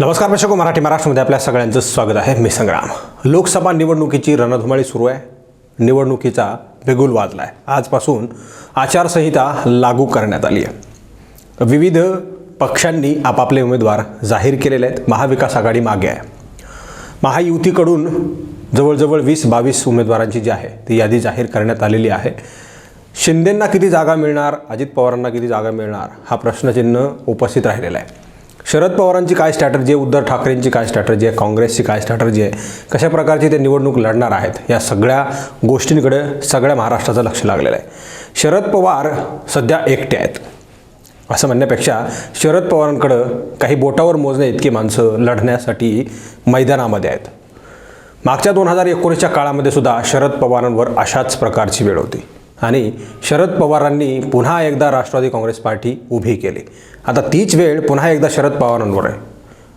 नमस्कार प्रेक्षको मराठी महाराष्ट्रमध्ये आपल्या सगळ्यांचं स्वागत आहे. मी संग्राम. लोकसभा निवडणुकीची रणधुमाळी सुरू आहे. निवडणुकीचा बिगुल वाजला आहे आजपासून आचारसंहिता लागू करण्यात आली आहे. विविध पक्षांनी आपापले उमेदवार जाहीर केलेले आहेत. महाविकास आघाडी मागे आहे. महायुतीकडून जवळजवळ वीस बावीस उमेदवारांची जी आहे ती यादी जाहीर करण्यात आलेली आहे. शिंदेंना किती जागा मिळणार? अजित पवारांना किती जागा मिळणार? हा प्रश्नचिन्ह उपस्थित राहिलेला आहे. शरद पवारांची काय स्ट्रॅटर्जी आहे? उद्धव ठाकरेंची काय स्ट्रॅटर्जी आहे? काँग्रेसची काय स्ट्रॅटर्जी आहे? कशा प्रकारची ते निवडणूक लढणार आहेत? या सगळ्या गोष्टींकडे सगळ्या महाराष्ट्राचं लक्ष लागलेलं आहे. शरद पवार सध्या एकटे आहेत. असं म्हणण्यापेक्षा शरद पवारांकडं काही बोटावर मोजणे इतकी माणसं लढण्यासाठी मैदानामध्ये आहेत. मागच्या दोन हजार एकोणीसच्या काळामध्ये सुद्धा शरद पवारांवर अशाच प्रकारची वेळ होती. आणि शरद पवारांनी पुन्हा एकदा राष्ट्रवादी काँग्रेस पार्टी उभी केली. आता तीच वेळ पुन्हा एकदा शरद पवारांवर आहे.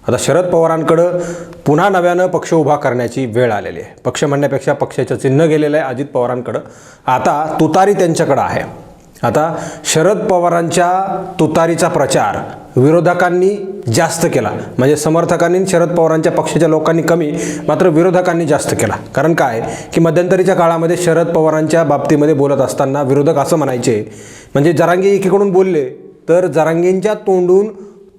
आता शरद पवारांकडं पुन्हा नव्यानं पक्ष उभा करण्याची वेळ आलेली आहे. पक्ष म्हणण्यापेक्षा पक्षाचं चिन्ह गेलेलं आहे अजित पवारांकडं. आता तुतारी त्यांच्याकडं आहे. आता शरद पवारांच्या तुतारीचा प्रचार विरोधकांनी जास्त केला. म्हणजे समर्थकांनी शरद पवारांच्या पक्षाच्या लोकांनी कमी मात्र विरोधकांनी जास्त केला. कारण काय? की मध्यंतरीच्या काळामध्ये शरद पवारांच्या बाबतीमध्ये बोलत असताना विरोधक असं म्हणायचे म्हणजे जरांगी एकीकडून बोलले तर जरांगेंच्या तोंडून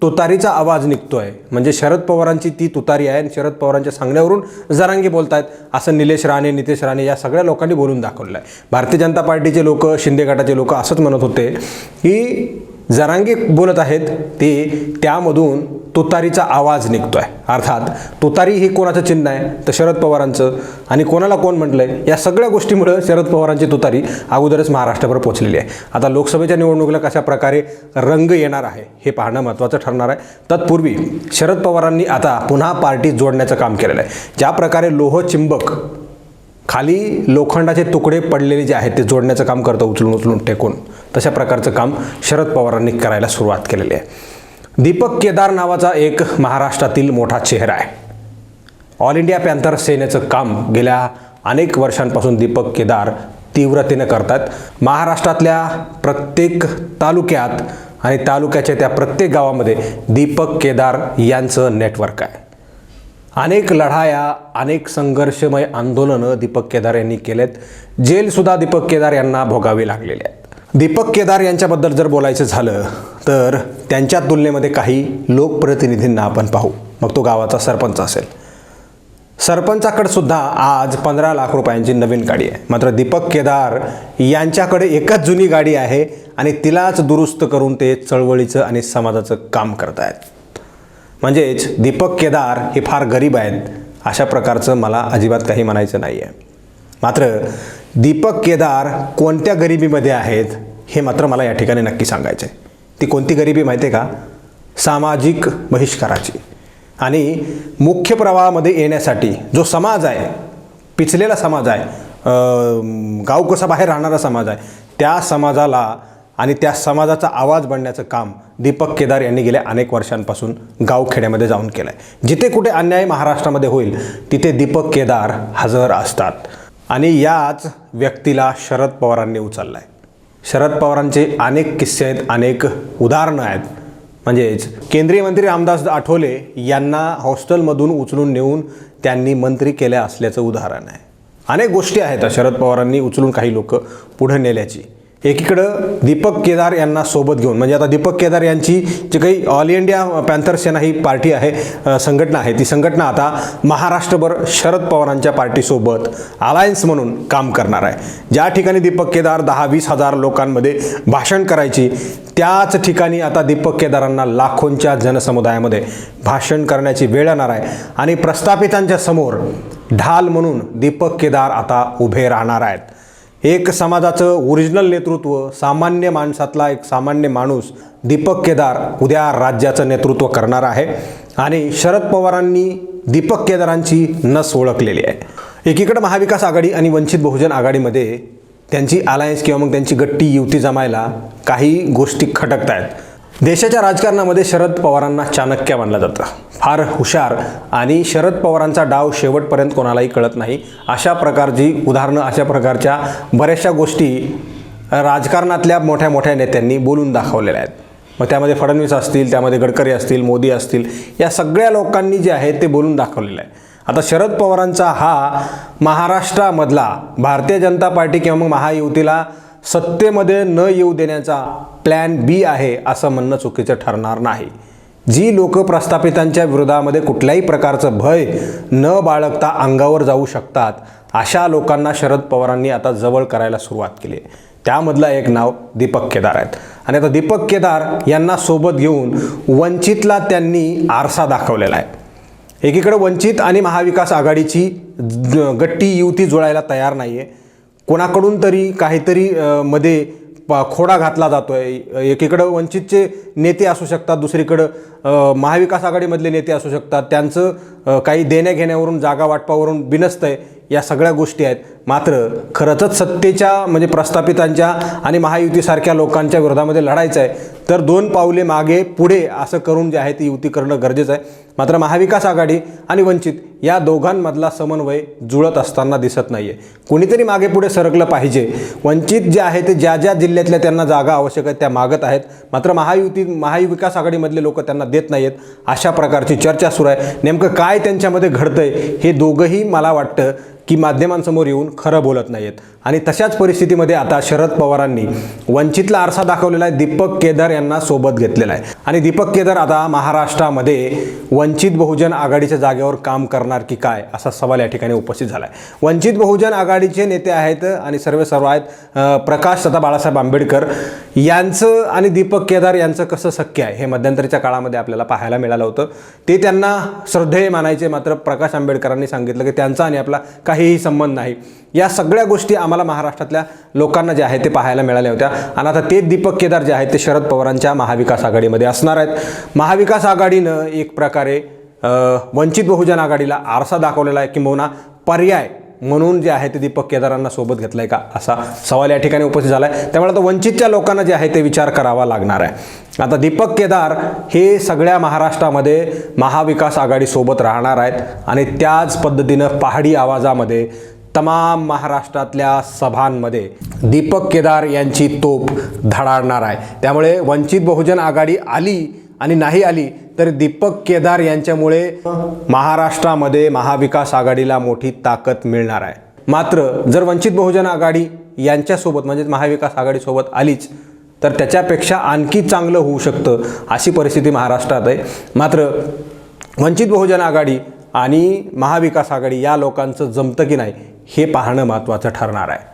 तुतारीचा आवाज निघतो आहे म्हणजे शरद पवारांची ती तुतारी आहे आणि शरद पवारांच्या सांगण्यावरून जरांगे बोलतायत असं निलेश राणे नितेश राणे या सगळ्या लोकांनी बोलून दाखवलं आहे. भारतीय जनता पार्टीचे लोक शिंदे गटाचे लोक असंच म्हणत होते की जरांगी बोलत आहेत ते त्यामधून तुतारीचा आवाज निघतो आहे अर्थात तुतारी ही कोणाचं चिन्ह आहे? तर शरद पवारांचं. आणि कोणाला कोण म्हटलंय? या सगळ्या गोष्टीमुळं शरद पवारांची तुतारी अगोदरच महाराष्ट्रभर पोहोचलेली आहे. आता लोकसभेच्या निवडणुकीला कशा प्रकारे रंग येणार आहे हे पाहणं महत्त्वाचं ठरणार आहे. तत्पूर्वी शरद पवारांनी आता पुन्हा पार्टी जोडण्याचं काम केलेलं आहे. ज्या प्रकारे लोहचिंबक खाली लोखंडाचे तुकडे पडलेले जे आहेत ते जोडण्याचं काम करतं उचलून उचलून टेकून तशा प्रकारचं काम शरद पवारांनी करायला सुरुवात केलेली आहे. दीपक केदार नावाचा एक महाराष्ट्रातील मोठा चेहरा आहे. ऑल इंडिया पॅन्थर सेनेचं काम गेल्या अनेक वर्षांपासून दीपक केदार तीव्रतेनं करतात. महाराष्ट्रातल्या प्रत्येक तालुक्यात आणि तालुक्याच्या त्या प्रत्येक गावामध्ये दीपक केदार यांचं नेटवर्क आहे. अनेक लढाया अनेक संघर्षमय आंदोलनं दीपक केदार यांनी केलेत. जेलसुद्धा दीपक केदार यांना भोगावी लागलेले आहे दीपक केदार यांच्याबद्दल जर बोलायचं झालं तर त्यांच्या तुलनेमध्ये काही लोकप्रतिनिधींना आपण पाहू. मग तो गावाचा सरपंच असेल. सरपंचाकडे सुद्धा आज पंधरा लाख रुपयांची नवीन गाडी आहे. मात्र दीपक केदार यांच्याकडे एकच जुनी गाडी आहे आणि तिलाच दुरुस्त करून ते चळवळीचं आणि समाजाचं काम करत आहेत म्हणजेच दीपक केदार हे फार गरीब आहेत अशा प्रकारचं मला अजिबात काही म्हणायचं नाही आहे मात्र दीपक केदार कोणत्या गरिबीमध्ये आहेत हे मात्र मला या ठिकाणी नक्की सांगायचं आहे ती कोणती गरिबी माहिती आहे का? सामाजिक बहिष्काराची. आणि मुख्य प्रवाहामध्ये येण्यासाठी जो समाज आहे पिचलेला समाज आहे गाव कसा बाहेर राहणारा समाज आहे त्या समाजाला आणि त्या समाजाचा आवाज बनण्याचं काम दीपक केदार यांनी गेल्या अनेक वर्षांपासून गावखेड्यामध्ये जाऊन केलं आहे जिथे कुठे अन्याय महाराष्ट्रामध्ये होईल तिथे दीपक केदार हजर असतात. आणि याच व्यक्तीला शरद पवारांनी उचलला आहे शरद पवारांचे अनेक किस्से आहेत अनेक उदाहरणं आहेत. म्हणजेच केंद्रीय मंत्री रामदास आठवले यांना हॉस्टेलमधून उचलून नेऊन त्यांनी मंत्री केल्या असल्याचं उदाहरण आहे. अनेक गोष्टी आहेत शरद पवारांनी उचलून काही लोक पुढे नेल्याची. एकीकडं दीपक केदार यांना सोबत घेऊन म्हणजे आता दीपक केदार यांची जी काही ऑल इंडिया पॅन्थर सेना ही पार्टी आहे संघटना आहे ती संघटना आता महाराष्ट्रभर शरद पवारांच्या पार्टीसोबत अलायन्स म्हणून काम करणार आहे. ज्या ठिकाणी दीपक केदार दहा वीस हजार लोकांमध्ये भाषण करायची त्याच ठिकाणी आता दीपक केदारांना लाखोंच्या जनसमुदायामध्ये भाषण करण्याची वेळ येणार आहे. आणि प्रस्थापितांच्या समोर ढाल म्हणून दीपक केदार आता उभे राहणार आहेत. एक समाजाचं ओरिजिनल नेतृत्व सामान्य माणसातला एक सामान्य माणूस दीपक केदार उद्या राज्याचं नेतृत्व करणार आहे. आणि शरद पवारांनी दीपक केदारांची नस ओळखलेली आहे. एकीकडे महाविकास आघाडी आणि वंचित बहुजन आघाडीमध्ये त्यांची अलायन्स किंवा मग त्यांची गट्टी युती जमायला काही गोष्टी खटकत आहेत देशाच्या राजकारणामध्ये शरद पवारांना चाणक्य मानलं जातं. फार हुशार आणि शरद पवारांचा डाव शेवटपर्यंत कोणालाही कळत नाही. अशा प्रकारची उदाहरणं अशा प्रकारच्या बऱ्याचशा गोष्टी राजकारणातल्या मोठ्या मोठ्या नेत्यांनी बोलून दाखवलेल्या आहेत. मग त्यामध्ये फडणवीस असतील त्यामध्ये गडकरी असतील मोदी असतील या सगळ्या लोकांनी जे आहे ते बोलून दाखवलेलं आहे आता शरद पवारांचा हा महाराष्ट्रामधला भारतीय जनता पार्टी किंवा मग महायुतीला सत्तेमध्ये न येऊ देण्याचा प्लॅन बी आहे असं म्हणणं चुकीचं ठरणार नाही. जी लोक प्रस्थापितांच्या विरोधामध्ये कुठल्याही प्रकारचं भय न बाळगता अंगावर जाऊ शकतात अशा लोकांना शरद पवारांनी आता जवळ करायला सुरुवात केली. आहे त्यामधलं एक नाव दीपक केदार आहेत. आणि आता दीपक केदार यांना सोबत घेऊन वंचितला त्यांनी आरसा दाखवलेला आहे. एकीकडे वंचित आणि महाविकास आघाडीची गट्टी युती जुळायला तयार नाही आहे कोणाकडून तरी काहीतरी मध्ये प खोडा घातला जातोय. एकीकडं वंचितचे नेते असू शकतात दुसरीकडं महाविकास आघाडीमधले नेते असू शकतात. त्यांचं काही देण्याघेण्यावरून जागा वाटपावरून बिनसतंय या सगळ्या गोष्टी आहेत. मात्र खरंच सत्तेच्या म्हणजे प्रस्थापितांच्या आणि महायुतीसारख्या लोकांच्या विरोधामध्ये लढायचं आहे. तर दोन पावले मागे पुढे असं करून जे आहे ती युती करणं गरजेचं आहे. मात्र महाविकास आघाडी आणि वंचित या दोघांमधला समन्वय जुळत असताना दिसत नाही आहे कोणीतरी मागे पुढे सरकलं पाहिजे. वंचित जे आहे ते ज्या ज्या जिल्ह्यातल्या त्यांना जागा आवश्यक आहेत त्या मागत आहेत. मात्र महायुती महाविकास आघाडीमधले लोक त्यांना देत नाही आहेत अशा प्रकारची चर्चा सुरू आहे. नेमकं काय त्यांच्यामध्ये घडतंय हे दोघंही मला वाटतं की माध्यमांसमोर येऊन खरं बोलत नाहीत आणि तशाच परिस्थितीमध्ये आता शरद पवारांनी वंचितला आरसा दाखवलेला आहे दीपक केदार यांना सोबत घेतलेला आहे. आणि दीपक केदार आता महाराष्ट्रामध्ये वंचित बहुजन आघाडीच्या जागेवर काम करणार की काय असा सवाल या ठिकाणी उपस्थित झाला आहे वंचित बहुजन आघाडीचे नेते आहेत आणि सर्व सर्व आहेत प्रकाश तथा बाळासाहेब आंबेडकर यांचं आणि दीपक केदार यांचं कसं शक्य आहे हे मध्यंतरीच्या काळामध्ये आपल्याला पाहायला मिळालं होतं. ते त्यांना श्रद्धेय मानायचे मात्र प्रकाश आंबेडकरांनी सांगितलं की त्यांचा आणि आपला काहीही संबंध नाही. या सगळ्या गोष्टी आम्हाला महाराष्ट्रातल्या लोकांना जे आहे ते पाहायला मिळाल्या होत्या. आणि आता ते दीपक केदार जे आहेत ते शरद पवारांच्या महाविकास आघाडीमध्ये असणार आहेत. महाविकास आघाडीनं एक प्रकारे वंचित बहुजन आघाडीला आरसा दाखवलेला आहे किंबहुना पर्याय म्हणून जे आहे ते दीपक केदारांना सोबत घेतलं आहे का असा सवाल या ठिकाणी उपस्थित झाला आहे त्यामुळे आता वंचितच्या लोकांना जे आहे ते विचार करावा लागणार आहे. आता दीपक केदार हे सगळ्या महाराष्ट्रामध्ये महाविकास आघाडीसोबत राहणार आहेत आणि त्याच पद्धतीनं पहाडी आवाजामध्ये तमाम महाराष्ट्रातल्या सभांमध्ये दीपक केदार यांची तोप धडाडणार आहे. त्यामुळे वंचित बहुजन आघाडी आली आणि नाही आली तर दीपक केदार यांच्यामुळे महाराष्ट्रामध्ये महाविकास आघाडीला मोठी ताकद मिळणार आहे. मात्र जर वंचित बहुजन आघाडी यांच्यासोबत म्हणजेच महाविकास आघाडीसोबत आलीच तर त्याच्यापेक्षा आणखी चांगलं होऊ शकतं अशी परिस्थिती महाराष्ट्रात आहे. मात्र वंचित बहुजन आघाडी आणि महाविकास आघाडी या लोकांचं जमतं की नाही हे पाहणं महत्त्वाचं ठरणार आहे.